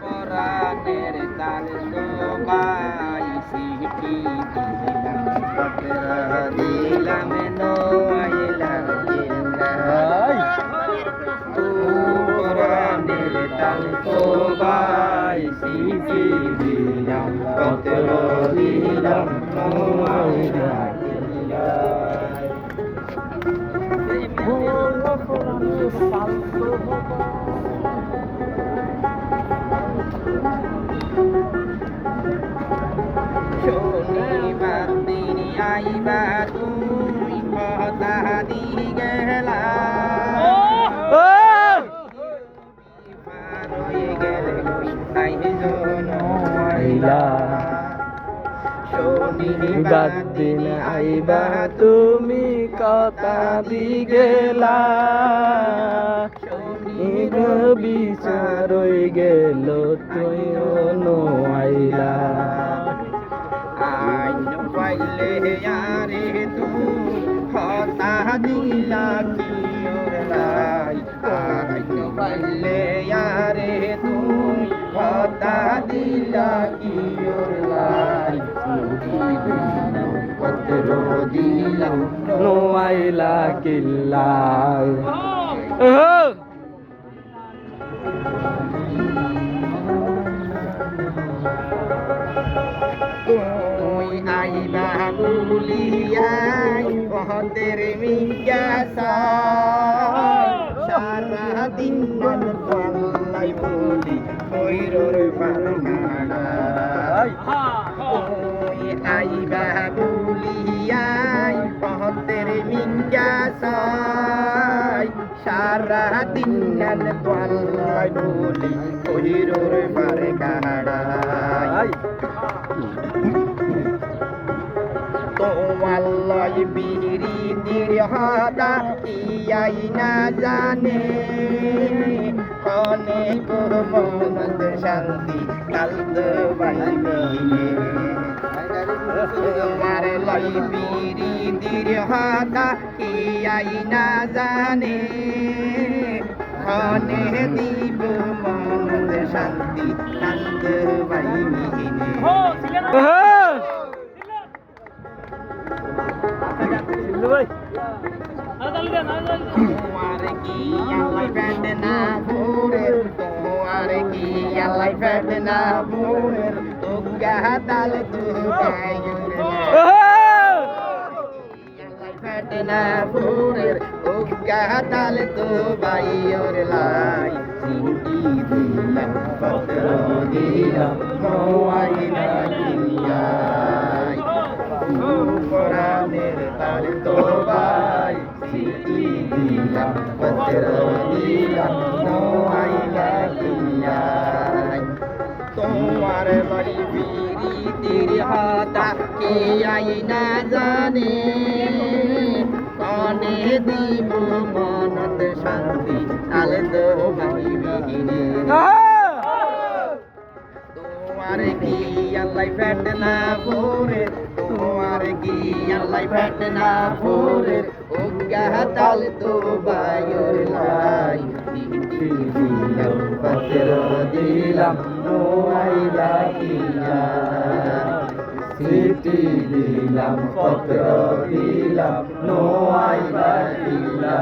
পরাণের তাল সবাই সিটি দিলাম পত্র দিলাম নোয়াইলা পরাণের তাল সবাই সিটি দিলাম পত্র দিলাম নোয়াইলা শনিবার দিন তুই কথা দি গেলা শনিবার দিন আইবা তুমি কথা দি গেলা। বিচার গেল তুই আইলা পাইলে আরে তুই কথা দিলা কি ওর লাই আইন পাইলে আরে তুই কথা দিলা কি লাই নোয়াইলা কিল্লা আইবা বলিয়াই পথের মিয়া সারা দিন মন পাল্লাই বলি কইরোর পালগাড়াই তুই আইবা বলিয়াই পথের মিয়া সারা দিন গান পাল্লাই বলি কইরোর পালগাড়াই তোমাল্লাই বিড়ি দিরহাদা ইয়াই না জানে। কনে মনন্দ শান্তি বাইবিনে তোমার লাই বিড়ি দিরহাদা ইয়াই না জানে। কনে দিব তোমার কি আল্লাহ ফেট না ভোরের তোমার কি আল্লাহ ফেট না ভোরের তোগা তাল তু বাইর লাই সিটি দিলাম পত্র দিলাম মোয়াইলা কোরআনের তার তোবাই সিটি দিলাম পত্র দিলাম নোয়াইলা দিলাই তোমার বাড়ি বিড়ি তীর হাতা কে আই না জানে? কনে দিব মনত শান্তি আল দো ভাই বিহীনে। তোমার কি আল্লাহ ফেট না ভোরে আল্লাহ ফেট না ভোরে ও গাতাল তো বায়ুর লাই। দিলাম পত্র দিলাম নোয়াইলা কিয়া সিটি দিলাম, পত্র দিলাম নোয়াইলা কিল্লা